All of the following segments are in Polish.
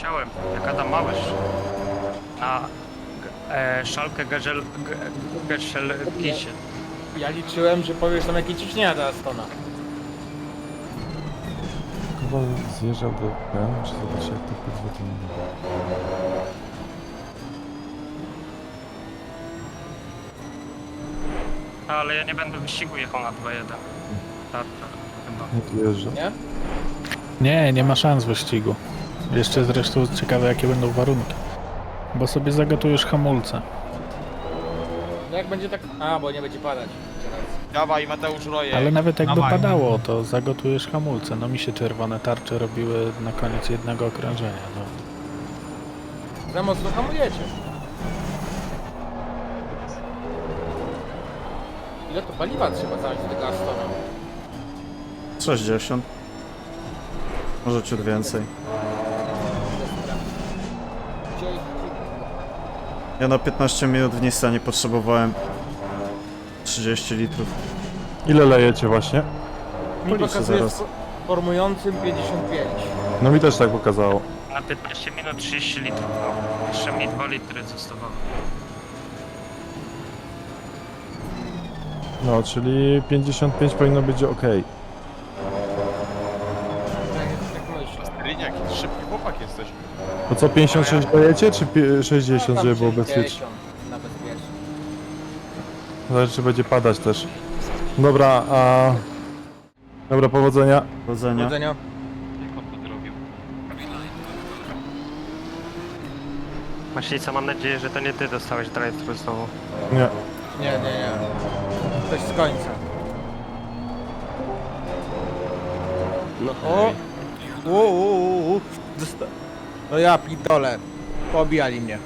Leciałem, jak Adam Małysz. Na e, szalkę Geszel... Geszel Kisie. Ja liczyłem, że powiesz nam jakie ciśnienia do Astona. Chyba zjeżdżał do PM, czy zobaczyć jak to kurwa to. Ale ja nie będę wyścigu jechał na 2-1. Tak, tak, chyba. Nie, nie ma szans wyścigu. Jeszcze zresztą ciekawe jakie będą warunki. Bo sobie zagotujesz hamulce. No jak będzie tak... A, bo nie będzie padać. Dawaj Mateusz Roje. Ale nawet jakby Dawaj. padało, to zagotujesz hamulce. No mi się czerwone tarcze robiły na koniec jednego okrążenia. No. Za mocno hamujecie. Ile to paliwa trzeba zalać do tego Astona? 60. Może ciut więcej. Ja na 15 minut w Nissanie potrzebowałem 30 litrów. Ile lejecie właśnie? Mi Policzę pokazuje zaraz. z formującym 55. No mi też tak pokazało. Na 15 minut 30 litrów. No. Jeszcze mi 2 litry zostawało. No, czyli 55 powinno być ok. Chłopak jesteś. To co, 56 lejecie, czy pi- 60, Tam żeby było 60 bezpiecznie? Na bezpiecznie. Zależy, czy będzie padać też. Dobra, a... Dobra, powodzenia. To zrobił? Maślica, mam nadzieję, że to nie ty dostałeś drive-thru znowu. Nie. Nie, nie, nie. Ktoś z końca. No. O! Uuu, Dosta... No ja pitole. Pobijali mnie.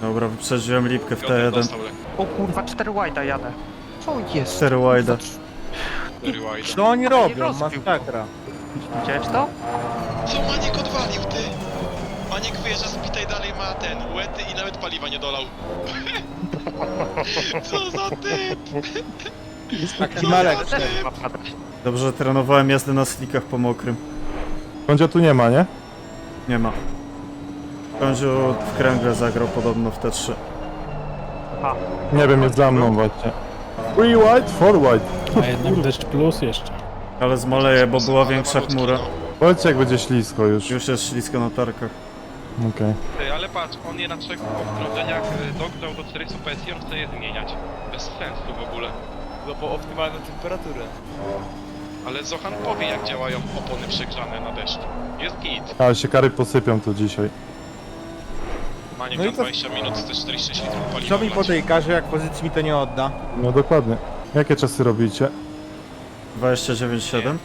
Dobra, wyprzedziłem lipkę w Piotr T1. dostał lekko. O kurwa, 4 wide'a jadę. Co jest? 4 wide. Cztery wide. Co oni robią? rozbił. Masakra. Widziałeś to? Co Maniek odwalił, ty? Maniek wyjeżdża z bitej dalej ma ten, łety i nawet paliwa nie dolał. Co za typ? Taki malek. Ma padać. Dobrze, że trenowałem jazdę na slickach po mokrym. Kądzia tu nie ma, nie? Nie ma. Kądziu w kręgle zagrał podobno w T3. Nie wiem, jest za mną właśnie. Three white, four white. A jednak deszcz plus jeszcze. Ale zmaleje, bo była większa chmura. Powiedzcie, jak będzie ślisko już. Już jest ślisko na tarkach. Okej. Ty, ale patrz, on je na trzech okrążeniach y, do 400 PSI, on chce je zmieniać. Bez sensu w ogóle. No bo optymalną temperaturę. Ale Zohan powie jak działają opony przegrzane na deszcz. Jest git. Ale się kary posypią tu dzisiaj. Maniek No no i na co- 20 minut chce 46 litrów paliwa Co mi po tej karze, jak pozycji mi to nie odda? No dokładnie. Jakie czasy robicie? 29,7.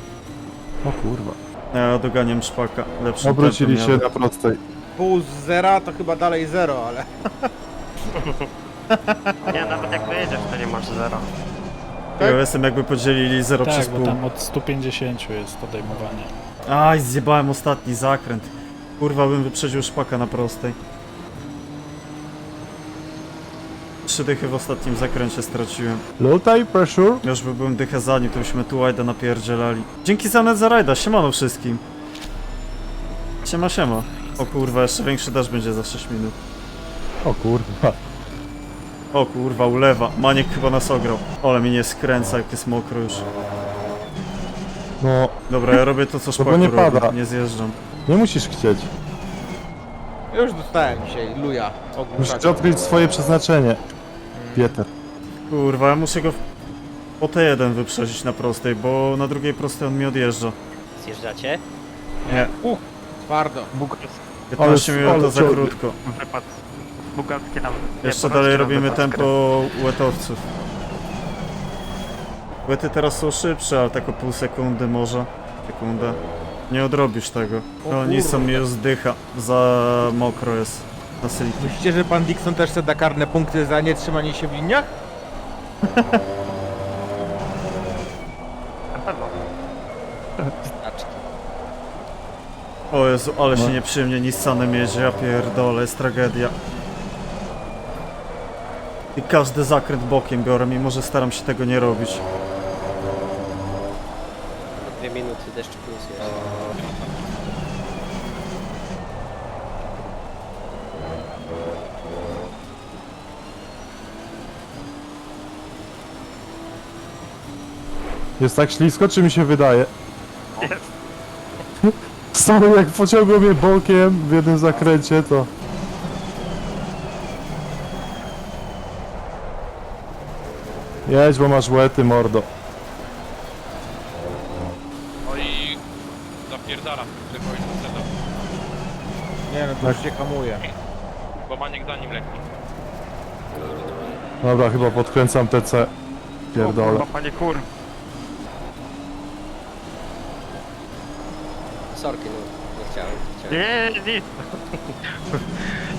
O kurwa. Ja doganiam szpaka. Lepszy Obrócili się na prostej. Pół z zera to chyba dalej zero, ale... Nie, nawet jak dojedziesz, to nie masz zera. Ja jestem jakby podzielili 0 przez Tak, bo pół. tam od 150 jest odejmowanie. Aj, zjebałem ostatni zakręt. Kurwa, bym wyprzedził szpaka na prostej. Trzy dychy w ostatnim zakręcie straciłem. Low tide pressure. Już by byłem dychę za nim, to byśmy tu łajda napierdzielali. Dzięki za net za rajda, siemano wszystkim. Siema, siema. O kurwa, jeszcze większy deszcz będzie za 6 minut. O kurwa. O kurwa, ulewa. Maniek chyba nas ograł. Ale mi nie skręca, jak jest mokro już. No, Dobra, ja robię to, co szpaku bo nie robi. pada. Nie zjeżdżam. nie musisz chcieć. Już dostałem dzisiaj, luja. Musisz Ogłuszacza. odkryć swoje przeznaczenie. Pieter. Kurwa, ja muszę go w... po T1 wyprzedzić na prostej, bo na drugiej prostej on mi odjeżdża. Zjeżdżacie? Nie, Twardo. 15 Ale- minut to ale za krótko. Nam. Jeszcze dalej robimy tempo łetowców. Łety teraz są szybsze, ale tak o pół sekundy może. Sekundę. Nie odrobisz tego. O No, kurwa. Nissan mi już zdycha. Za mokro jest. Na. Myślicie, że pan Dixon też chce da karne punkty za nietrzymanie się w liniach? Na pewno. O Jezu, ale No. się nieprzyjemnie Nissanem jedzie, ja pierdolę, jest tragedia. I każdy zakręt bokiem biorę, mimo że staram się tego nie robić. Dwie minuty deszcz plus jest. Jest tak ślisko, czy mi się wydaje? Stałem jak pociągło mnie bokiem w jednym zakręcie, to... Jedź, bo masz łety, mordo. No i zapierdala, że powinien setup. Nie no, to już się hamuje. Bo Maniek za nim lekki. Dobra, chyba podkręcam TC. Pierdolę. panie kur... Sorki, no, nie chciałem. chciałem. Nie, nie.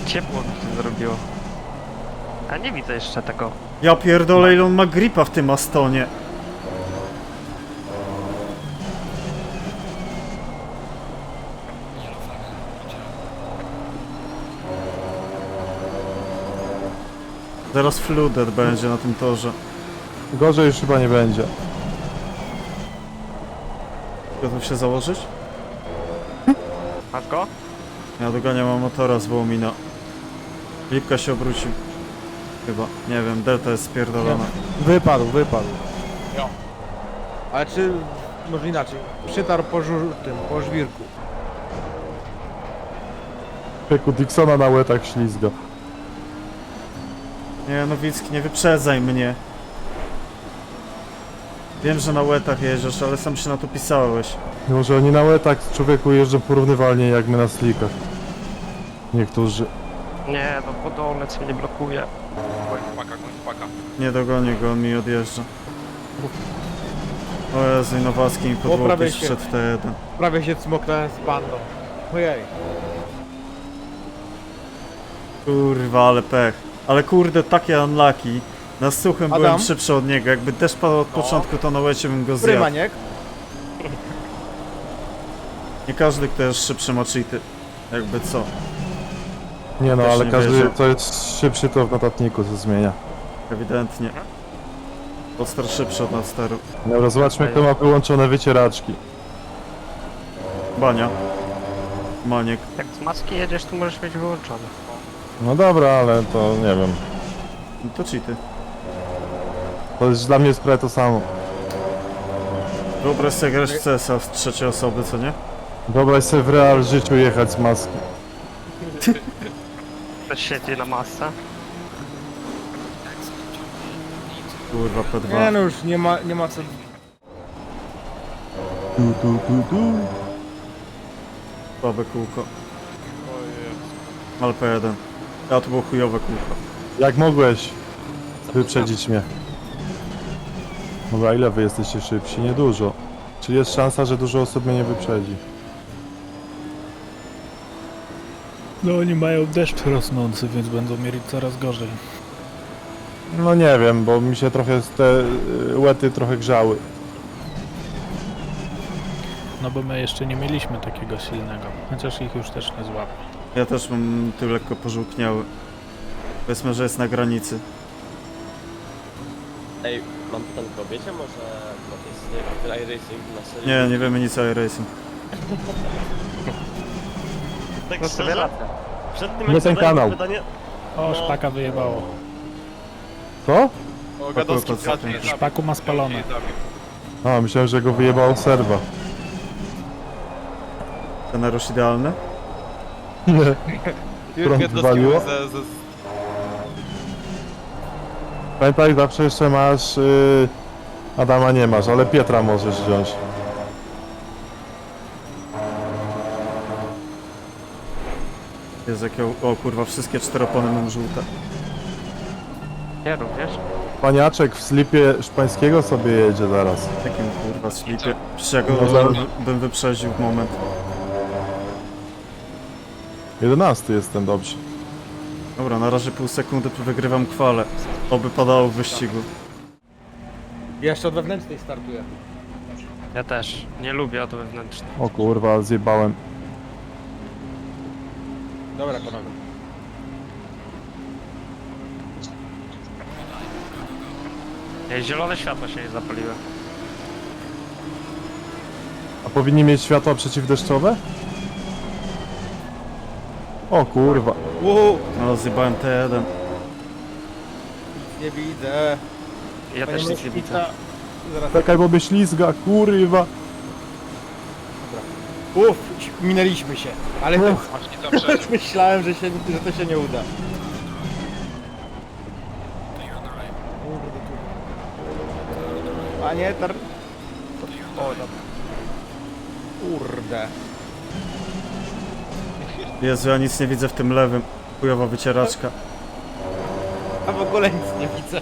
Ciepło mi się zrobiło. A nie widzę jeszcze tego. Ja pierdolę, ile on ma gripa w tym Astonie. Zaraz flooded będzie na tym torze. Gorzej już chyba nie będzie. Gotów się założyć? Masz go? Ja doganiam motora z Wołomina. Lipka się obrócił. Chyba. Nie wiem, delta jest spierdolona. Wypadł, wypadł. Jo. Ale czy, może inaczej, przytarł po żur, tym, po żwirku. Pieku Dixona na łetach ślizga. Nie, Nowicki, nie wyprzedzaj mnie. Wiem, że na łetach jedziesz, ale sam się na to pisałeś. Może oni na łetach człowieku jeżdżą porównywalnie jak my na slikach. Niektórzy. Nie, no podolec mnie blokuje. Koń paka, koń paka. Nie dogonię go, on mi odjeżdża. O Jezu, i Nowacki mi pod Poprawię łokieć się. wszedł w T1. Prawie się cmoknąłem z pandą. Ojej. Kurwa, ale pech. Ale kurde, takie unlucky. Na suchym Adam? byłem szybszy od niego. Jakby deszcz padał od początku, to na łecie bym go zjadł. Prymaniek. Nie każdy, kto jest szybszy ma cheaty. Jakby co. Nie no, Też ale nie każdy, wierzę. co jest szybszy, to w notatniku się zmienia. Ewidentnie. Poster szybszy od Nasteru. Dobra, zobaczmy kto ma wyłączone wycieraczki. Bania. Maniek. Jak z maski jedziesz, to możesz mieć wyłączone. No dobra, ale to nie wiem. No to cheaty. To jest dla mnie jest prawie to samo. Wyobraź sobie grać w CS-a z trzeciej osoby, co nie? Wyobraź sobie w real życiu jechać z maski. Siedzi na masce. Kurwa, P2. Nie no już nie ma, nie ma co. Tu, tu, tu, tu. Słabe kółko. Ale P1. A to było chujowe kółko. Jak mogłeś wyprzedzić mnie? Dobra, ile wy jesteście szybsi? Niedużo. Czyli jest szansa, że dużo osób mnie nie wyprzedzi. No oni mają deszcz rosnący, więc będą mieli coraz gorzej. No nie wiem, bo mi się trochę te y, łety trochę grzały. No bo my jeszcze nie mieliśmy takiego silnego. Chociaż ich już też nie złapie. Ja też mam tu lekko pożółkniały. Powiedzmy, że jest na granicy. Ej, mam pytanie, wiecie może na tej iRacing na serii? Nie, nie wiemy nic o iRacing. tak No sobie radzę. przed tym Nie jak ten zadałem kanał. pytanie, O, szpaka wyjebało. Co? O, Gadowski wpadł. zatem. Szpaku ma spalone. Zabił. A, myślałem, że go wyjebało serwa. Scenariusz idealny? Już Prąd Gadowski wywaliło? ze, ze, Pamiętaj, zawsze jeszcze masz... Y, Adama nie masz, ale Pietra możesz wziąć. Jest jakie... O kurwa, wszystkie cztery opony mam żółte. Nie również. Paniaczek w slipie szpańskiego sobie jedzie zaraz. W jakim kurwa slipie? Przecież ja go No bym wyprzedził w moment. 11 jestem dobrze. Dobra, na razie pół sekundy wygrywam kwale. Oby padało w wyścigu. Jeszcze od wewnętrznej startuję. Ja też. Nie lubię od wewnętrznych. O kurwa, zjebałem. Dobra, panowie. Ej, zielone światło się nie zapaliły. A powinni mieć światła przeciwdeszczowe? O kurwa. Uuu, No, zjebałem T1. nie widzę. Ja Panie też nic nie widzę. Zaraz. Czekaj, bo by ślizga, kurwa. Uff, minęliśmy się. Ale to, Właśnie tam przeżył. myślałem, że, się, że to się nie uda. A nie, tar... O, dobra. Kurde. Jezu, ja nic nie widzę w tym lewym. Chujowa wycieraczka. A w ogóle nic nie widzę.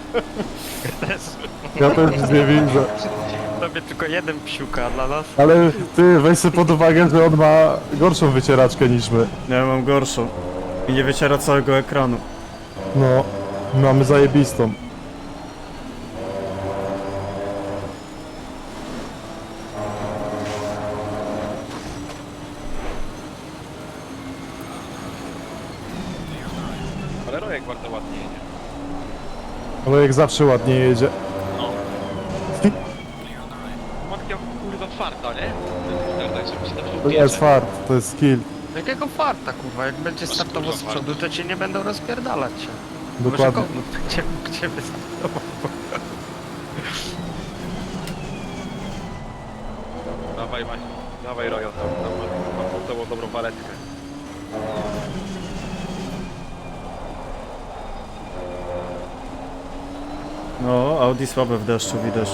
Ja też nic nie widzę. Tobie tylko jeden psiuka, dla nas? Ale ty, weź sobie pod uwagę, że on ma gorszą wycieraczkę niż my. Ja mam gorszą. I nie wyciera całego ekranu. No, mamy zajebistą. Ale Rojek bardzo ładnie jedzie. Ale jak zawsze ładnie jedzie. Matka kurwa farta, nie? Tak, tak, żeby się dobrze To nie jest fart, to jest skill. Jakiego farta, kurwa? Jak będzie startował z przodu, to cię nie będą rozpierdalać się. Może Dokładnie. kogut będzie mógł cię wystartował. Dawaj, Maś. Dawaj, Rojo, tam, tam mam pod tobą dobrą paletkę. No, Audi słabe w deszczu widać.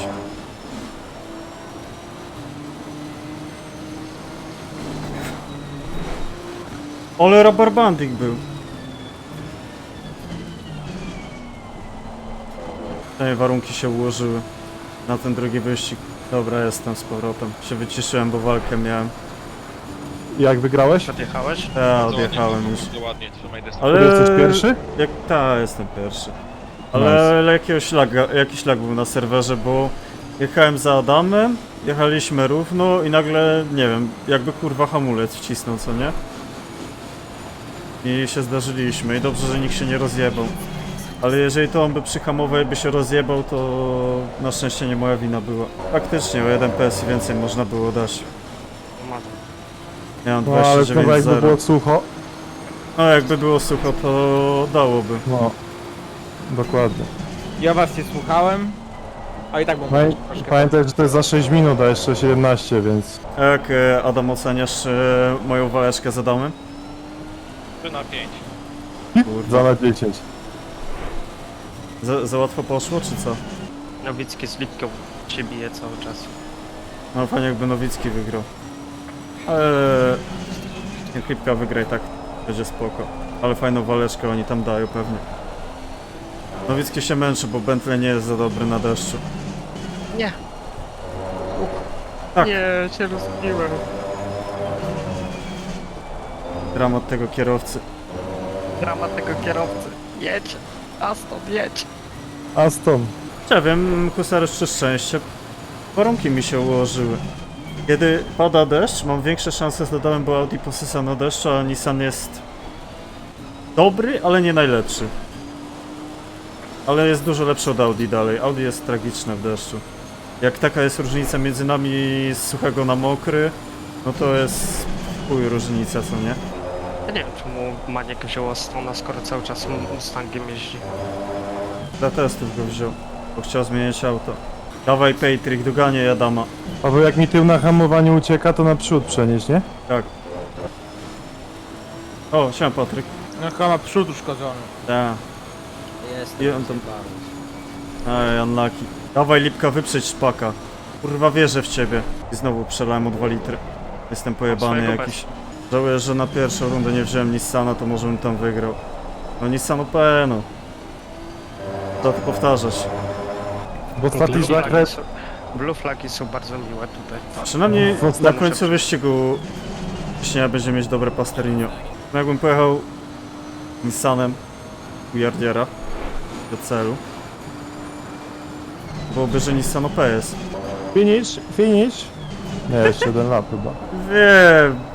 Ale rubber banding był. Te warunki się ułożyły na ten drugi wyścig. Dobra, jestem z powrotem. Się wyciszyłem, bo walkę miałem. Jak wygrałeś? Odjechałeś? Ja Bardzo odjechałem ładnie, już. Bardzo ładnie, trzymaj dystans. Ale... Ale... Jesteś pierwszy? Jak ta, jestem pierwszy. Ale, ale jakiegoś laga, jakiś lag był na serwerze, bo jechałem za Adamem, jechaliśmy równo i nagle, nie wiem, jakby kurwa hamulec wcisnął, co nie? I się zdarzyliśmy i dobrze, że nikt się nie rozjebał. Ale jeżeli to on by przyhamował i by się rozjebał, to na szczęście nie moja wina była. Faktycznie o 1 PS i więcej można było dać. Ja mam No ale znowu jakby 29.0. było sucho. No jakby było sucho, to dałoby. No. Dokładnie. Ja was nie słuchałem. A i tak mam Pamię troszkę. pamiętaj, że to jest za 6 minut, a jeszcze 17, więc... Jak e, Adam oceniasz e, moją waleczkę z Adamem? 3 na 5. Za na 10. Za, za łatwo poszło, czy co? Nowicki z Lipką się bije cały czas. No fajnie jakby Nowicki wygrał. Ale... Jak Lipka wygra i tak będzie spoko. Ale fajną waleczkę oni tam dają pewnie. Nowicki się męczy, bo Bentley nie jest za dobry na deszczu. Nie. Tak. Nie, się rozbiłem. Dramat tego kierowcy. Dramat tego kierowcy. Jedź. Aston, jedź. Aston. Ja wiem, Husarz przez szczęście. Warunki mi się ułożyły. Kiedy pada deszcz, mam większe szanse z Adamem, bo Audi posysa na deszczu, a Nissan jest dobry, ale nie najlepszy. Ale jest dużo lepszy od Audi dalej. Audi jest tragiczne w deszczu. Jak taka jest różnica między nami z suchego na mokry, no to jest chuj różnica, co nie? Ja nie wiem, czemu Maniek wziął Astona, skoro cały czas Mustangiem jeździ. Dla testów go wziął, bo chciał zmieniać auto. Dawaj Patrick, doganie Adama. Paweł, jak mi tył na hamowaniu ucieka, to naprzód przenieść, nie? Tak. O, siema Patryk. No chyba ma przód uszkodzony. Tak. Jest, I on tam- Ej, unlucky. Dawaj Lipka, wyprzeć szpaka. Kurwa wierzę w ciebie. I znowu przelałem o 2 litry. Jestem pojebany swojego jakiś. Żałuję, że na pierwszą rundę nie wziąłem Nissana, to może bym tam wygrał. No Nissan OP, no. Co tu powtarzać? Bo ostatni są- Blue flagi są bardzo miłe tutaj. Przynajmniej na końcu wyścigu Śnia będzie mieć dobre pasterinio. No jakbym pojechał Nissanem u Jardiera do celu, byłoby, że Nissan OP jest. Finish, finish. Nie, jeszcze jeden lap chyba. Wiem.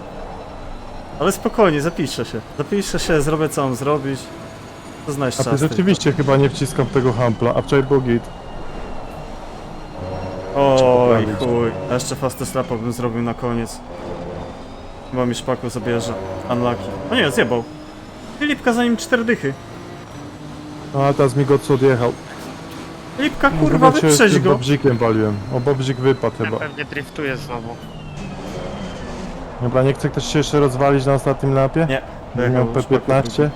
Ale spokojnie, zapiszę się. Zapiszę się, zrobię co mam zrobić. To znajdź A ty czas. tylko. rzeczywiście chyba nie wciskam w tego hampla, a wczoraj był git. Oj, poprawić. chuj. A jeszcze fastest lapa bym zrobił na koniec. Chyba mi szpaku zabierze. Unlucky. O nie, zjebał. Filipka za nim cztery dychy. No a teraz mi go odjechał. Lipka, W kurwa, ogóle cię wyprzedź tym go. Bobzikiem waliłem. O, Bobzik wypadł chyba. pewnie driftuje znowu. Dobra, nie chce ktoś się jeszcze rozwalić na ostatnim lapie? Nie. Miał Dojechał już P15?